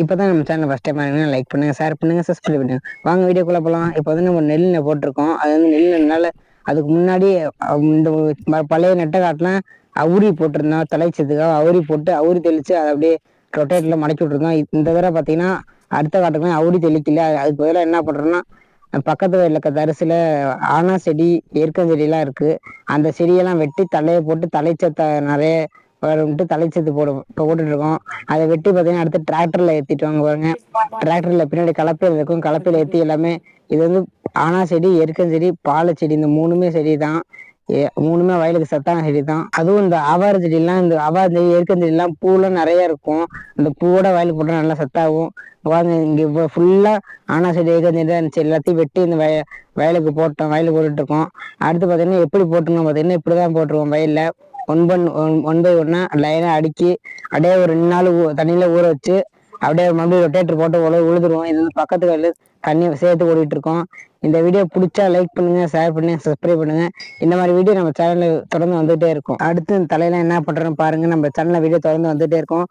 இப்போ தான் நம்ம சேனல் ஃபஸ்ட் டைம் பண்ணுங்க லைக் பண்ணுங்க ஷேர் பண்ணுங்க சப்ஸ்கிரைப் பண்ணுங்க. வாங்க வீடியோக்குள்ள போகலாம் இப்போ வந்து நம்ம நெல்லில் போட்டிருக்கோம். அது வந்து நெல்லுனால அதுக்கு முன்னாடி இந்த பழைய நெட்டை காட்டெலாம் அவுரி போட்டிருந்தோம். தலைச்சதுக்காக அவுரி போட்டு அவுரி தெளித்து அதை அப்படியே ரொட்டேட்டில் மடக்கி விட்டுருந்தோம். இந்த தடவை பார்த்தீங்கன்னா அடுத்த காட்டுக்குலாம் அவுரி தெளிக்கல. அதுக்கு பதிலாக என்ன பண்ணுறோன்னா பக்கத்து வயலில் இருக்க தரிசில் ஆனா செடி ஏற்கம் செடியெல்லாம் இருக்குது அந்த செடியெல்லாம் வெட்டி தலையை போட்டு தலைச்சத்தை நிறைய வரும்ட்டு தலைச்சத்து போடு இப்போ போட்டுட்ருக்கோம். அதை வெட்டி பார்த்தீங்கன்னா அடுத்து டிராக்டரில் ஏற்றிட்டு வாங்க பாருங்க. டிராக்டரில் பின்னாடி கலப்பையில் இருக்கும். கலப்பையில் ஏற்றி எல்லாமே இது வந்து ஆனா செடி எருக்கன் செடி பாலை செடி இந்த மூணுமே செடி தான் ஏ- மூணுமே வயலுக்கு சத்தான செடி தான் அதுவும் இந்த ஆவார செடியெல்லாம் இந்த ஆவார செடி எருக்கம் செடியெல்லாம் பூலாம் நிறைய இருக்கும். அந்த பூவோட வயலுக்கு போட்டால் நல்லா சத்தாகும். இங்கே இப்போ ஃபுல்லாக ஆனா செடி எருக்கன் செடி தான் இருந்துச்சு. எல்லாத்தையும் வெட்டி இந்த வய வயலுக்கு போட்டோம் வயலுக்கு போட்டுட்டு இருக்கோம் அடுத்து பார்த்தீங்கன்னா எப்படி போட்டுருக்கோம் பார்த்தீங்கன்னா இப்படி தான் போட்டிருக்கோம் வயலில். ஒன் பன் ஒன் பை ஒன்னா லைனாக அடுக்கி அப்படியே ஒரு ரெண்டு நாள் ஊ தண்ணியில் ஊற வச்சு அப்படியே மறுபடியும் ரொட்டேட்டர் போட்டு உழவு உழுதுருவோம். இது வந்து பக்கத்து வயலில் தண்ணி சேர்த்து ஓடிட்டு இருக்கோம் இந்த வீடியோ பிடிச்சா லைக் பண்ணுங்க ஷேர் பண்ணுங்க சப்ஸ்கிரைப் பண்ணுங்க. இந்த மாதிரி வீடியோ நம்ம சேனல்ல தொடர்ந்து வந்துட்டே இருக்கும். அடுத்து தலையெல்லாம் தலையில என்ன பண்றோம் பாருங்க. நம்ம சேனல்ல வீடியோ தொடர்ந்து வந்துட்டே இருக்கும்.